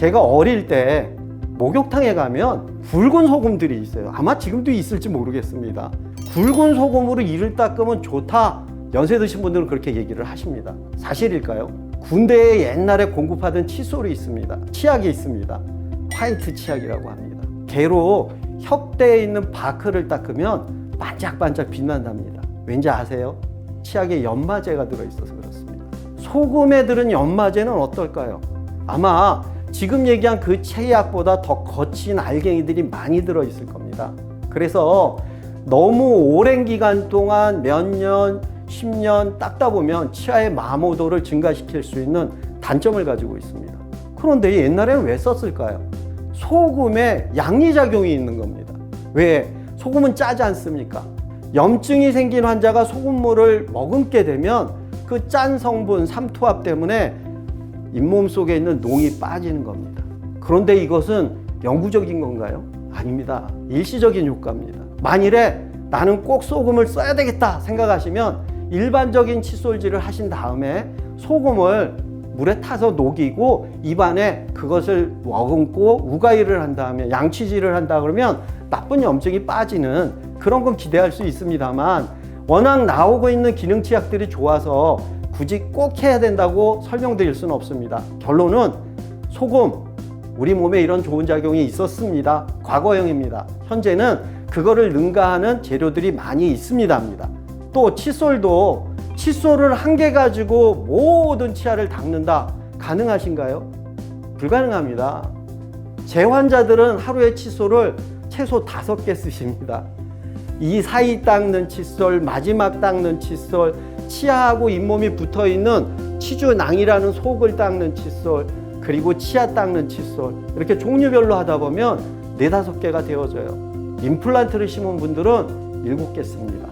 제가 어릴 때 목욕탕에 가면 굵은 소금들이 있어요. 아마 지금도 있을지 모르겠습니다. 굵은 소금으로 이를 닦으면 좋다. 연세 드신 분들은 그렇게 얘기를 하십니다. 사실일까요? 군대에 옛날에 공급하던 칫솔이 있습니다. 치약이 있습니다. 화이트 치약이라고 합니다. 개로 혁대에 있는 바크를 닦으면 반짝반짝 빛난답니다. 왠지 아세요? 치약에 연마제가 들어있어서 그렇습니다. 소금에 들은 연마제는 어떨까요? 아마 지금 얘기한 그 치약보다 더 거친 알갱이들이 많이 들어있을 겁니다. 그래서 너무 오랜 기간 동안 몇 년, 10년 닦다 보면 치아의 마모도를 증가시킬 수 있는 단점을 가지고 있습니다. 그런데 옛날에는 왜 썼을까요? 소금에 양리작용이 있는 겁니다. 왜? 소금은 짜지 않습니까? 염증이 생긴 환자가 소금물을 머금게 되면 그 짠 성분 삼투압 때문에 잇몸 속에 있는 농이 빠지는 겁니다. 그런데 이것은 영구적인 건가요? 아닙니다. 일시적인 효과입니다. 만일에 나는 꼭 소금을 써야 되겠다 생각하시면 일반적인 칫솔질을 하신 다음에 소금을 물에 타서 녹이고 입안에 그것을 머금고 우가이를 한 다음에 양치질을 한다 그러면 나쁜 염증이 빠지는 그런 건 기대할 수 있습니다만 워낙 나오고 있는 기능 치약들이 좋아서 굳이 꼭 해야 된다고 설명드릴 수는 없습니다. 결론은 소금 우리 몸에 이런 좋은 작용이 있었습니다. 과거형입니다. 현재는 그거를 능가하는 재료들이 많이 있습니다입니다. 또 칫솔도 칫솔을 한 개 가지고 모든 치아를 닦는다 가능하신가요? 불가능합니다. 제 환자들은 하루에 칫솔을 최소 다섯 개 쓰십니다. 이 사이 닦는 칫솔, 마지막 닦는 칫솔, 치아하고 잇몸이 붙어 있는 치주낭이라는 속을 닦는 칫솔, 그리고 치아 닦는 칫솔 이렇게 종류별로 하다 보면 네다섯 개가 되어져요. 임플란트를 심은 분들은 일곱 개 씁니다.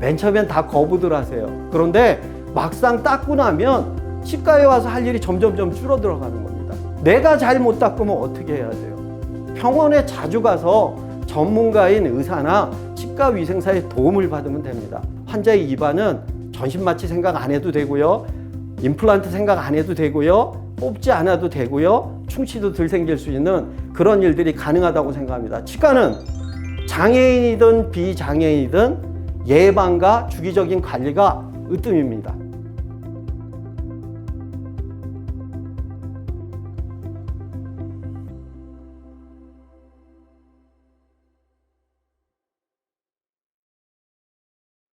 맨 처음엔 다 거부들 하세요. 그런데 막상 닦고 나면 치과에 와서 할 일이 점점점 줄어들어 가는 겁니다. 내가 잘 못 닦으면 어떻게 해야 돼요? 병원에 자주 가서 전문가인 의사나 치과 위생사의 도움을 받으면 됩니다. 환자의 입안은 전신 마취 생각 안 해도 되고요. 임플란트 생각 안 해도 되고요. 뽑지 않아도 되고요. 충치도 덜 생길 수 있는 그런 일들이 가능하다고 생각합니다. 치과는 장애인이든 비장애인이든 예방과 주기적인 관리가 으뜸입니다.